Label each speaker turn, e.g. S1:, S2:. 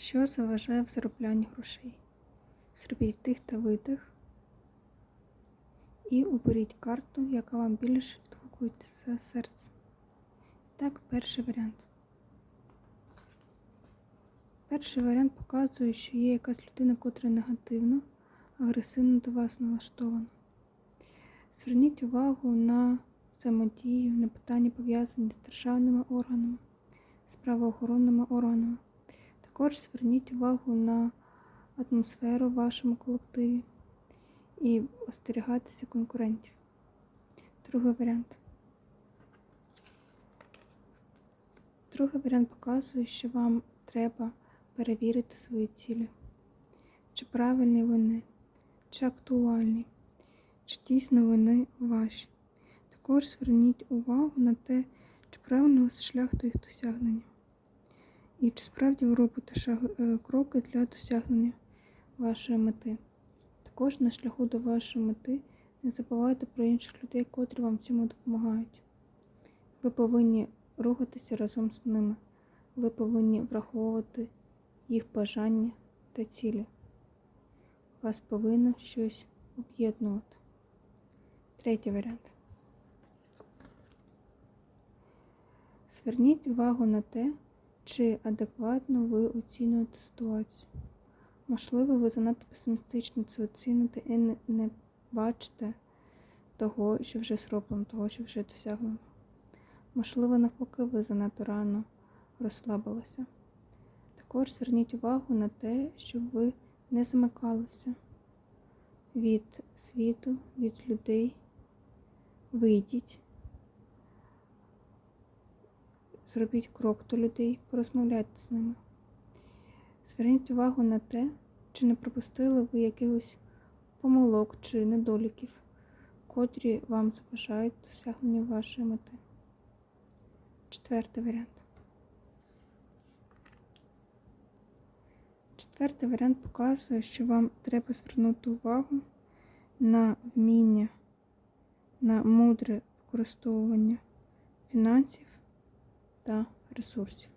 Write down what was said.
S1: Що заважає в зароблянні грошей? Зробіть вдих та видих. І оберіть карту, яка вам більше відгукується за серце. Так, перший варіант. Перший варіант показує, що є якась людина, котра негативно, агресивно до вас налаштована. Зверніть увагу на взаємодію, на питання пов'язані з державними органами, з правоохоронними органами. Також зверніть увагу на атмосферу в вашому колективі і остерігатися конкурентів. Другий варіант. Другий варіант показує, що вам треба перевірити свої цілі. Чи правильні вони, чи актуальні, чи дійсно вони ваші. Також зверніть увагу на те, чи правильно у вас шлях до їх досягнення. І чи справді ви робите е, кроки для досягнення вашої мети. Також на шляху до вашої мети не забувайте про інших людей, котрі вам в цьому допомагають. Ви повинні рухатися разом з ними. Ви повинні враховувати їх бажання та цілі. Вас повинно щось об'єднувати. Третій варіант. Зверніть увагу на те, чи адекватно ви оцінюєте ситуацію. Можливо, ви занадто песимістично це оціните і не, не бачите того, що вже зроблено, того, що вже досягнено. Можливо, навпаки, ви занадто рано розслабилися. Також зверніть увагу на те, щоб ви не замикалися від світу, від людей. Вийдіть, зробіть крок до людей, порозмовляйте з ними. Зверніть увагу на те, чи не пропустили ви якихось помилок чи недоліків, котрі вам заважають досягнення вашої мети. Четвертий варіант. Четвертий варіант показує, що вам треба звернути увагу на вміння, на мудре використовування фінансів та ресурсів.